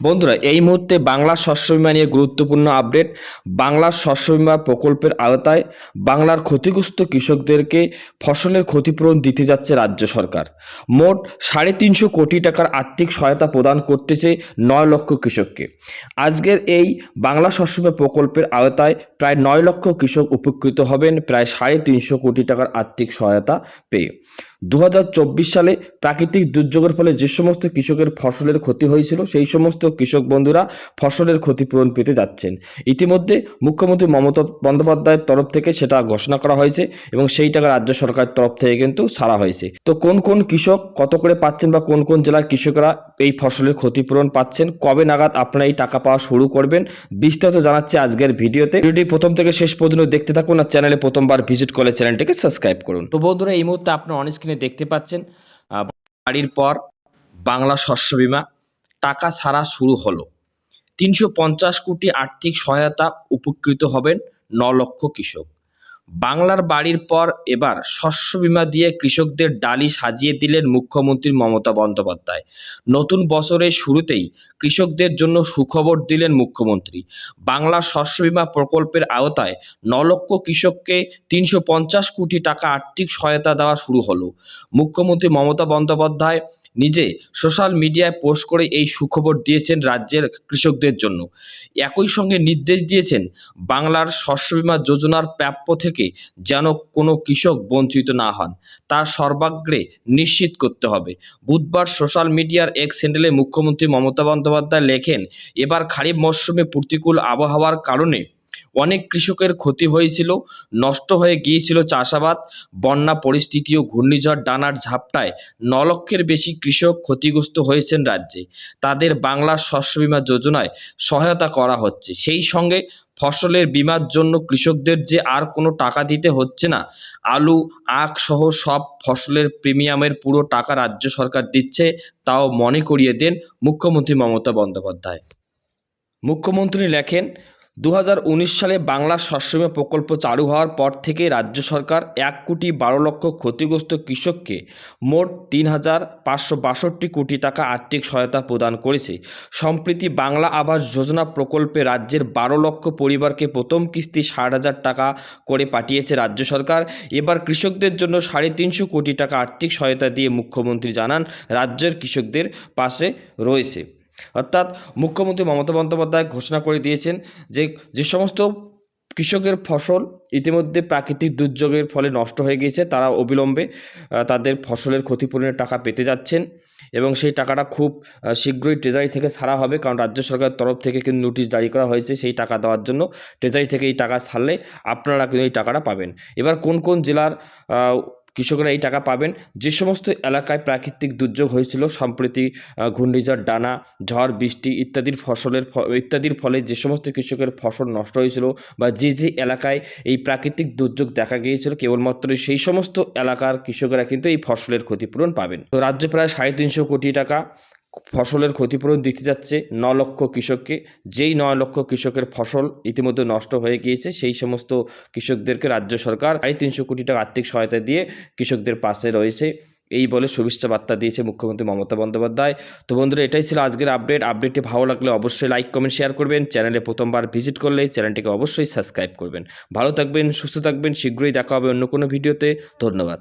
বন্ধুরা, এই মুহূর্তে বাংলা শস্য বিমা নিয়ে গুরুত্বপূর্ণ আপডেট। বাংলার শস্য বিমা প্রকল্পের আওতায় বাংলার ক্ষতিগ্রস্ত কৃষকদেরকে ফসলের ক্ষতিপূরণ দিতে যাচ্ছে রাজ্য সরকার। মোট সাড়ে তিনশো কোটি টাকার আর্থিক সহায়তা প্রদান করতেছে নয় লক্ষ কৃষককে। আজকের এই বাংলা শস্য বিমা প্রকল্পের আওতায় প্রায় নয় লক্ষ কৃষক উপকৃত হবেন, প্রায় সাড়ে তিনশো কোটি টাকার আর্থিক সহায়তা পেয়ে। দু হাজার চব্বিশ সালে প্রাকৃতিক দুর্যোগের ফলে যে সমস্ত কৃষকের ফসলের ক্ষতি হয়েছিল, সেই সমস্ত কৃষক বন্ধুরা ফসলের ক্ষতিপূরণ পেতে যাচ্ছেন। ইতিমধ্যে মুখ্যমন্ত্রী মমতা বন্দ্যোপাধ্যায়ের তরফ থেকে সেটা ঘোষণা করা হয়েছে এবং সেই টাকা রাজ্য সরকারের তরফ থেকে কিন্তু ছাড়া হয়েছে। তো কোন কোন কৃষক কত করে পাচ্ছেন বা কোন কোন জেলার কৃষকরা এই ফসলের ক্ষতিপূরণ পাচ্ছেন, কবে নাগাদ আপনারা এই টাকা পাওয়া শুরু করবেন, বিস্তারিত জানাচ্ছি আজকের ভিডিওতে। ভিডিওটি প্রথম থেকে শেষ পর্যন্ত দেখতে থাকুন আর চ্যানেলে প্রথমবার ভিজিট করলে চ্যানেলটিকে সাবস্ক্রাইব করুন। তো বন্ধুরা, এই মুহূর্তে আপনার অন স্ক্রিনে দেখতে পাচ্ছেন বাড়ির পর বাংলা শস্য বিমা টাকা ছাড়া শুরু হলো। তিনশো পঞ্চাশ কোটি আর্থিক সহায়তা উপকৃত হবেন ন লক্ষ কৃষক। বাংলার বাড়ির পর এবার শস্য বীমা দিয়ে কৃষকদের ডালি সাজিয়ে দিলেন মুখ্যমন্ত্রী মমতা বন্দ্যোপাধ্যায়। নতুন বছরের শুরুতেই কৃষকদের জন্য সুখবর দিলেন মুখ্যমন্ত্রী। বাংলা শস্য বীমা প্রকল্পের আওতায় ন লক্ষ কৃষককে তিনশো পঞ্চাশ কোটি টাকা আর্থিক সহায়তা দেওয়া শুরু হলো। মুখ্যমন্ত্রী মমতা বন্দ্যোপাধ্যায় নিজে সোশ্যাল মিডিয়ায় পোস্ট করে এই সুখবর দিয়েছেন রাজ্যের কৃষকদের জন্য। একই সঙ্গে নির্দেশ দিয়েছেন বাংলার শস্য বীমা যোজনার প্রাপ্য থেকে যেন কোনো কৃষক বঞ্চিত না হন। তা সর্বাগ্রে নিশ্চিত করতে হবে। বুধবার সোশ্যাল মিডিয়ার এক স্যান্ডেলে মুখ্যমন্ত্রী মমতা বন্দ্যোপাধ্যায় লেখেন, এবার খারিফ মরশুমে প্রতিকূল আবহাওয়ার কারণে অনেক কৃষকের ক্ষতি হয়েছিল, নষ্ট হয়ে গিয়েছিল চাষাবাদ, বন্যা পরিস্থিতি ও ঘূর্ণিঝড় ডানার ঝাপটায় ন লক্ষের বেশি কৃষক ক্ষতিগ্রস্ত হয়েছেন রাজ্যে। তাদের বাংলা শস্য বীমা যোজনায় সহায়তা করা হচ্ছে। সেই সঙ্গে ফসলের বীমার জন্য কৃষকদের যে আর কোনো টাকা দিতে হচ্ছে না, আলু, আখ সহ সব ফসলের প্রিমিয়ামের পুরো টাকা রাজ্য সরকার দিচ্ছে, তাও মনে করিয়ে দেন মুখ্যমন্ত্রী মমতা বন্দ্যোপাধ্যায়। মুখ্যমন্ত্রী লেখেন দু হাজার উনিশ সালে বাংলা শস্যবীমা প্রকল্প চালু হওয়ার পর থেকে রাজ্য সরকার এক কোটি বারো লক্ষ ক্ষতিগ্রস্ত কৃষককে মোট তিন হাজার পাঁচশো বাষট্টি কোটি টাকা আর্থিক সহায়তা প্রদান করেছে। সম্প্রতি বাংলা আবাস যোজনা প্রকল্পে রাজ্যের বারো লক্ষ পরিবারকে প্রথম কিস্তি ষাট হাজার টাকা করে পাঠিয়েছে রাজ্য সরকার। এবার কৃষকদের জন্য সাড়ে তিনশো কোটি টাকা আর্থিক সহায়তা দিয়ে মুখ্যমন্ত্রী জানান, রাজ্যের কৃষকদের পাশে রয়েছে। অর্থাৎ মুখ্যমন্ত্রী মমতা বন্দ্যোপাধ্যায় ঘোষণা করে দিয়েছেন যে যে সমস্ত কৃষকের ফসল ইতিমধ্যে প্রাকৃতিক দুর্যোগের ফলে নষ্ট হয়ে গিয়েছে, তারা অবিলম্বে তাদের ফসলের ক্ষতিপূরণের টাকা পেতে যাচ্ছেন এবং সেই টাকাটা খুব শীঘ্রই ট্রেজারি থেকে সারা হবে। কারণ রাজ্য সরকারের তরফ থেকে কিন্তু নোটিশ জারি করা হয়েছে সেই টাকা দেওয়ার জন্য। ট্রেজারি থেকে এই টাকা সারলে আপনারা কিন্তু এই টাকাটা পাবেন। এবার কোন কোন জেলার কৃষকরা এই টাকা পাবেন। যে সমস্ত এলাকায় প্রাকৃতিক দুর্যোগ হয়েছিল, সম্প্রতি ঘূর্ণিঝড়, ডানা, ঝড়, বৃষ্টি ইত্যাদির ফসলের ইত্যাদির ফলে যে সমস্ত কৃষকের ফসল নষ্ট হয়েছিল বা যে যে এলাকায় এই প্রাকৃতিক দুর্যোগ দেখা গিয়েছিল, কেবলমাত্র সেই সমস্ত এলাকার কৃষকরা কিন্তু এই ফসলের ক্ষতিপূরণ পাবেন। তো রাজ্যে প্রায় সাড়ে তিনশো কোটি টাকা ফসলের ক্ষতিপূরণ দিতে যাচ্ছে ন লক্ষ কৃষককে। যেই নয় লক্ষ কৃষকের ফসল ইতিমধ্যে নষ্ট হয়ে গিয়েছে, সেই সমস্ত কৃষকদেরকে রাজ্য সরকার সাড়ে তিনশো কোটি টাকা আর্থিক সহায়তা দিয়ে কৃষকদের পাশে রয়েছে। এই বলে শুভেচ্ছা বার্তা দিয়েছে মুখ্যমন্ত্রী মমতা বন্দ্যোপাধ্যায়। তো বন্ধুরা, এটাই ছিল আজকের আপডেট। আপডেটটি ভালো লাগলে অবশ্যই লাইক, কমেন্ট, শেয়ার করবেন। চ্যানেলে প্রথমবার ভিজিট করলে চ্যানেলটিকে অবশ্যই সাবস্ক্রাইব করবেন। ভালো থাকবেন, সুস্থ থাকবেন। শীঘ্রই দেখা হবে অন্য কোনো ভিডিওতে। ধন্যবাদ।